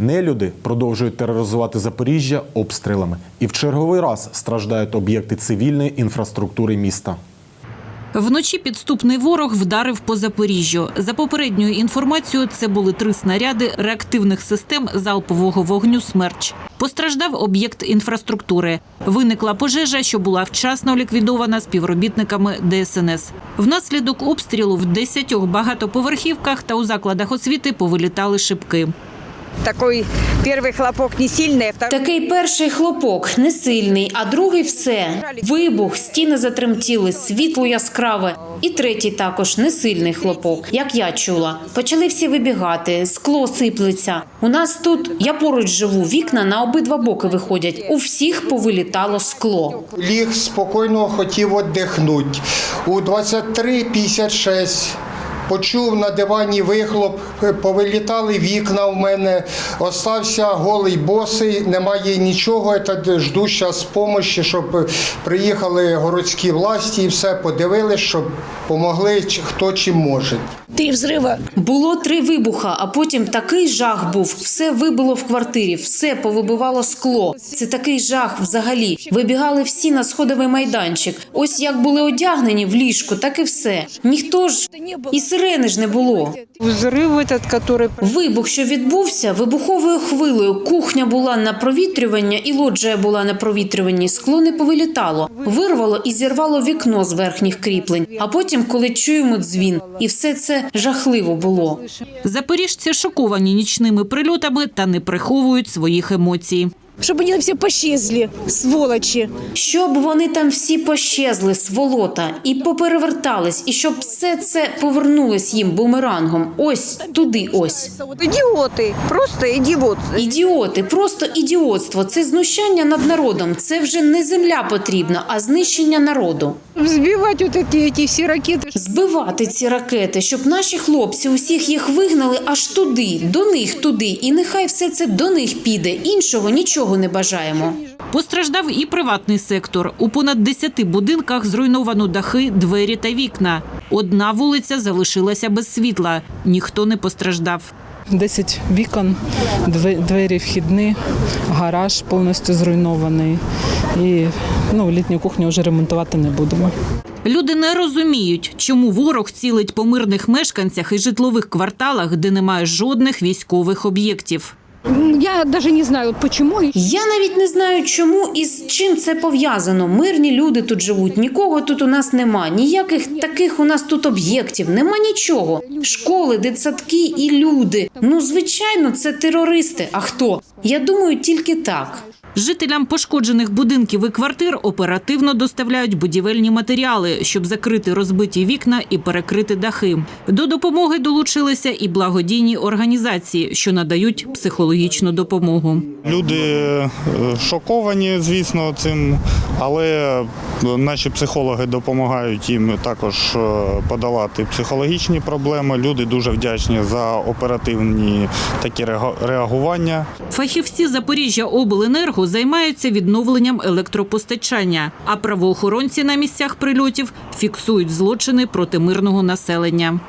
Нелюди продовжують тероризувати Запоріжжя обстрілами і в черговий раз страждають об'єкти цивільної інфраструктури міста. Вночі підступний ворог вдарив по Запоріжжю. За попередньою інформацією, це були три снаряди реактивних систем залпового вогню «Смерч». Постраждав об'єкт інфраструктури. Виникла пожежа, що була вчасно ліквідована співробітниками ДСНС. Внаслідок обстрілу в 10 багатоповерхівках та у закладах освіти повилітали шибки. Такой первый хлопок не второй... Такий перший хлопок не сильний, а другий все. Вибух, стіни затремтіли, світло яскраве. І третій також не сильний хлопок, як я чула. Почали всі вибігати, скло сиплеться. У нас тут, я поруч живу, вікна на обидва боки виходять. У всіх повилітало скло. Ліг спокійно хотів віддихнути. У 23.56 почув на дивані вихлоп, повилітали вікна в мене, остався голий босий, немає нічого. Та жду зараз допомоги, щоб приїхали городські власті і все подивилися, щоб допомогли хто чим може. Три взрыва. Було три вибуха, а потім такий жах був. Все вибило в квартирі, все повибивало скло. Це такий жах взагалі. Вибігали всі на сходовий майданчик. Ось як були одягнені в ліжку, так і все. Ніхто ж і сирени ж не було. Взрыв этот, который... Вибух, що відбувся, вибуховою хвилею. Кухня була на провітрювання, і лоджія була на провітрюванні. Скло не повилітало, вирвало і зірвало вікно з верхніх кріплень. А потім, коли чуємо дзвін, і все це жахливо було. Запоріжці шоковані нічними прильотами та не приховують своїх емоцій. Чтобы они все пощезли, сволочи. Щоб вони там всі пощезли, сволота, і поперевертались, і щоб все це повернулось їм бумерангом. Ось туди, ось. Идиоты, просто идиот. Ідіоти, просто ідіотство. Це знущання над народом. Це вже не земля потрібна, а знищення народу. Взбивать вот эти, эти все ракеты. Збивати ці ракети, щоб наші хлопці усіх їх вигнали аж туди, до них туди, і нехай все це до них піде. Іншого нічого не бажаємо. Постраждав і приватний сектор. У понад 10 будинках зруйновано дахи, двері та вікна. Одна вулиця залишилася без світла. Ніхто не постраждав. 10 вікон, двері вхідні, гараж повністю зруйнований. І ну, літню кухню вже ремонтувати не будемо. Люди не розуміють, чому ворог цілить по мирних мешканцях і житлових кварталах, де немає жодних військових об'єктів. Я навіть не знаю, вот почему. Я навіть не знаю, чому і з чим це пов'язано. Мирні люди тут живуть, нікого тут у нас нема, ніяких таких у нас тут об'єктів, нема нічого. Школи, дитсадки і люди. Ну, звичайно, це терористи. А хто? Я думаю, тільки так. Жителям пошкоджених будинків і квартир оперативно доставляють будівельні матеріали, щоб закрити розбиті вікна і перекрити дахи. До допомоги долучилися і благодійні організації, що надають психологічну допомогу. Люди е, шоковані, звісно, цим, але наші психологи допомагають їм також е, подолати психологічні проблеми. Люди дуже вдячні за оперативні такі реагування. Фахівці Запоріжжя обленерго займаються відновленням електропостачання, а правоохоронці на місцях прильотів фіксують злочини проти мирного населення.